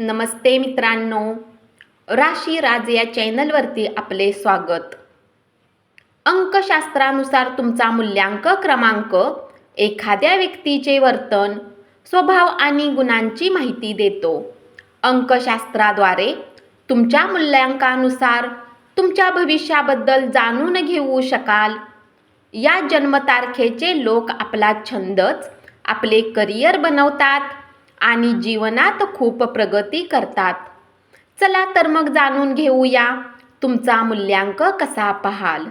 नमस्ते मित्रांनो. राशी राज या चॅनलवरती आपले स्वागत. अंकशास्त्रानुसार तुमचा मूल्यांक क्रमांक एखाद्या व्यक्तीचे वर्तन स्वभाव आणि गुणांची माहिती देतो. अंकशास्त्राद्वारे तुमच्या मूल्यांकानुसार तुमच्या भविष्याबद्दल जाणून घेऊ शकाल. या जन्मतारखेचे लोक आपला छंदच आपले करिअर बनवतात. आणि जीवनात खूप प्रगती करतात. चला तर मग जाणून घेऊया तुमचा मूल्यांक कसा पाहाल.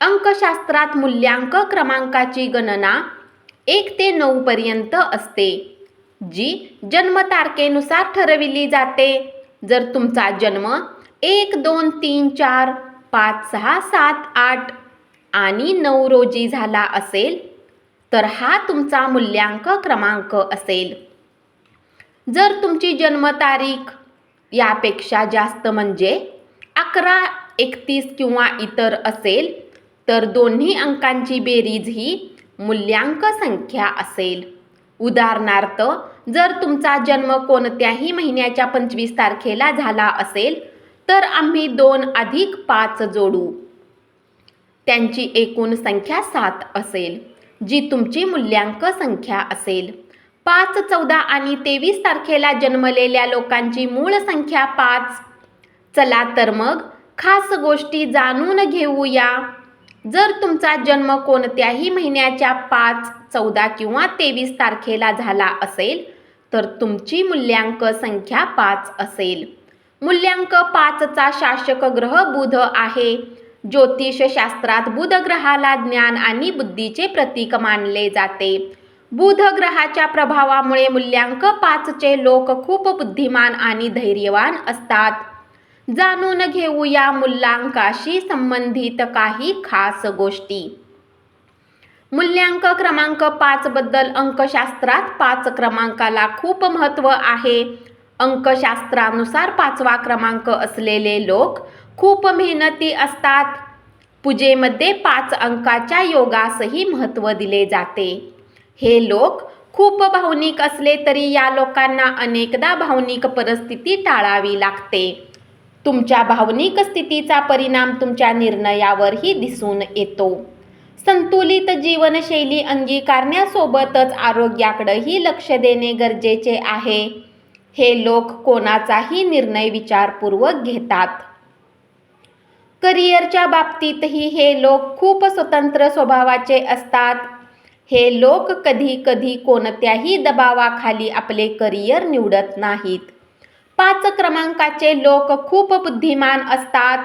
अंकशास्त्रात मूल्यांक क्रमांकाची गणना एक ते नऊ पर्यंत असते जी जन्मतारखेनुसार ठरविली जाते. जर तुमचा जन्म एक दोन तीन चार पाच सहा सात आठ आणि नऊ रोजी झाला असेल तर हा तुमचा मूल्यांक क्रमांक असेल. जर तुमची जन्मतारीख यापेक्षा जास्त म्हणजे अकरा एकतीस किंवा इतर असेल तर दोन्ही अंकांची बेरीज ही मूल्यांक संख्या असेल. उदाहरणार्थ जर तुमचा जन्म कोणत्याही महिन्याच्या पंचवीस तारखेला झाला असेल तर आम्ही दोन अधिक पाच जोडू. त्यांची एकूण संख्या सात असेल जी तुमची मूल्यांक संख्या असेल. पाच चौदा आणि तेवीस तारखेला जन्मलेल्या लोकांची मूळ संख्या पाच. चला तर मग खास गोष्टी जाणून घेऊया. जर तुमचा जन्म कोणत्याही महिन्याच्या पाच चौदा किंवा तेवीस तारखेला झाला असेल तर तुमची मूल्यांक संख्या पाच असेल. मूल्यांक पाचचा शासक ग्रह बुध आहे. ज्योतिषशास्त्रात बुध ग्रहाला ज्ञान आणि बुद्धीचे प्रतीक मानले जाते. बुध ग्रहाच्या प्रभावामुळे मूल्यांक पाचचे लोक खूप बुद्धिमान आणि धैर्यवान असतात. जाणून घेऊया मूल्यांकाशी संबंधित काही खास गोष्टी. मूल्यांक क्रमांक पाच बद्दल अंकशास्त्रात पाच क्रमांकाला खूप महत्त्व आहे. अंकशास्त्रानुसार पाचवा क्रमांक असलेले लोक खूप मेहनती असतात. पूजेमध्ये पाच अंकाच्या योगासही महत्त्व दिले जाते. हे लोक खूप भावनिक असले तरी या लोकांना अनेकदा भावनिक परिस्थिती टाळावी लागते. तुमच्या भावनिक स्थितीचा परिणाम तुमच्या निर्णयावरही दिसून येतो. संतुलित जीवनशैली अंगीकारण्यासोबतच आरोग्याकडेही लक्ष देणे गरजेचे आहे. हे लोक कोणाचाही निर्णय विचारपूर्वक घेतात. करिअरच्या बाबतीतही हे लोक खूप स्वतंत्र स्वभावाचे असतात. हे लोक कधी कधी कोणत्याही दबावाखाली आपले करिअर निवडत नाहीत. पाच क्रमांकाचे लोक खूप बुद्धिमान असतात.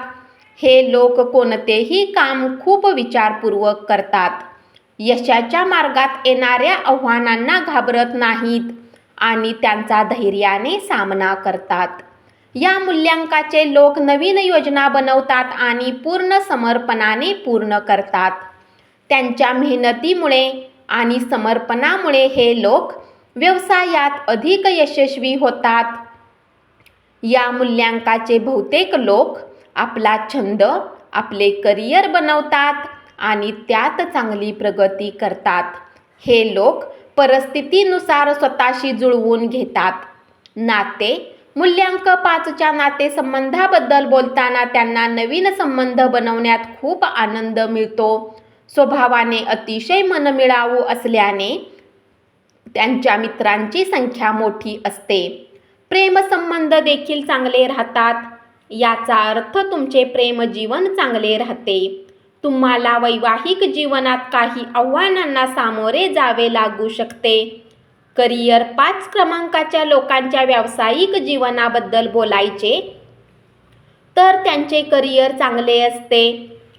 हे लोक कोणतेही काम खूप विचारपूर्वक करतात. यशाच्या मार्गात येणाऱ्या आव्हानांना घाबरत नाहीत आणि त्यांचा धैर्याने सामना करतात. या मूल्यांकाचे लोक नवीन योजना बनवतात आणि पूर्ण समर्पणाने पूर्ण करतात. त्यांच्या मेहनतीमुळे आणि समर्पणामुळे हे लोक व्यवसायात अधिक यशस्वी होतात. या मूल्यांकाचे बहुतेक लोक आपला छंद आपले करिअर बनवतात आणि त्यात चांगली प्रगती करतात. हे लोक परिस्थितीनुसार स्वतःशी जुळवून घेतात. नाते मूल्यांक पाचच्या नातेसंबंधाबद्दल बोलताना त्यांना नवीन संबंध बनवण्यात खूप आनंद मिळतो. स्वभावाने अतिशय मनमिळावू असल्याने त्यांच्या मित्रांची संख्या मोठी असते. प्रेमसंबंध देखील चांगले राहतात. याचा अर्थ तुमचे प्रेमजीवन चांगले राहते. तुम्हाला वैवाहिक जीवनात काही आव्हानांना सामोरे जावे लागू शकते. करिअर पाच क्रमांकाच्या लोकांच्या व्यावसायिक जीवनाबद्दल बोलायचे तर त्यांचे करिअर चांगले असते.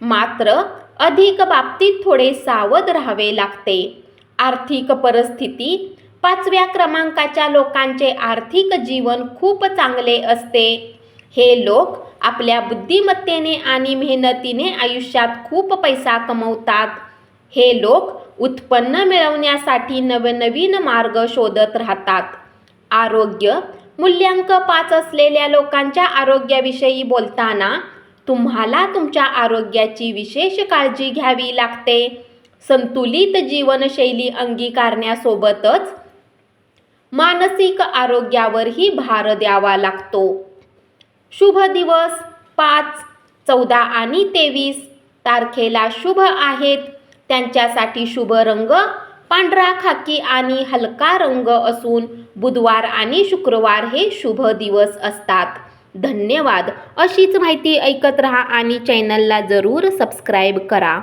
मात्र अधिक बाबतीत थोडे सावध राहावे लागते. आर्थिक परिस्थिती पाचव्या क्रमांकाच्या लोकांचे आर्थिक जीवन खूप चांगले असते. हे लोक आपल्या बुद्धिमत्तेने आणि मेहनतीने आयुष्यात खूप पैसा कमवतात. हे लोक उत्पन्न मिळवण्यासाठी नवनवीन मार्ग शोधत राहतात. आरोग्य मूल्यांक पाच असलेल्या लोकांच्या आरोग्याविषयी बोलताना तुम्हाला तुमच्या आरोग्याची विशेष काळजी घ्यावी लागते. संतुलित जीवनशैली अंगीकारण्यासोबतच मानसिक आरोग्यावरही भार द्यावा लागतो. शुभ दिवस पाच चौदा आणि तेवीस तारखेला शुभ आहेत. त्यांच्यासाठी शुभ रंग पांढरा खाकी आणि हलका रंग असून बुधवार आणि शुक्रवार हे शुभ दिवस असतात. धन्यवाद. अशीच माहिती ऐकत रहा आणि चॅनलला जरूर सबस्क्राईब करा.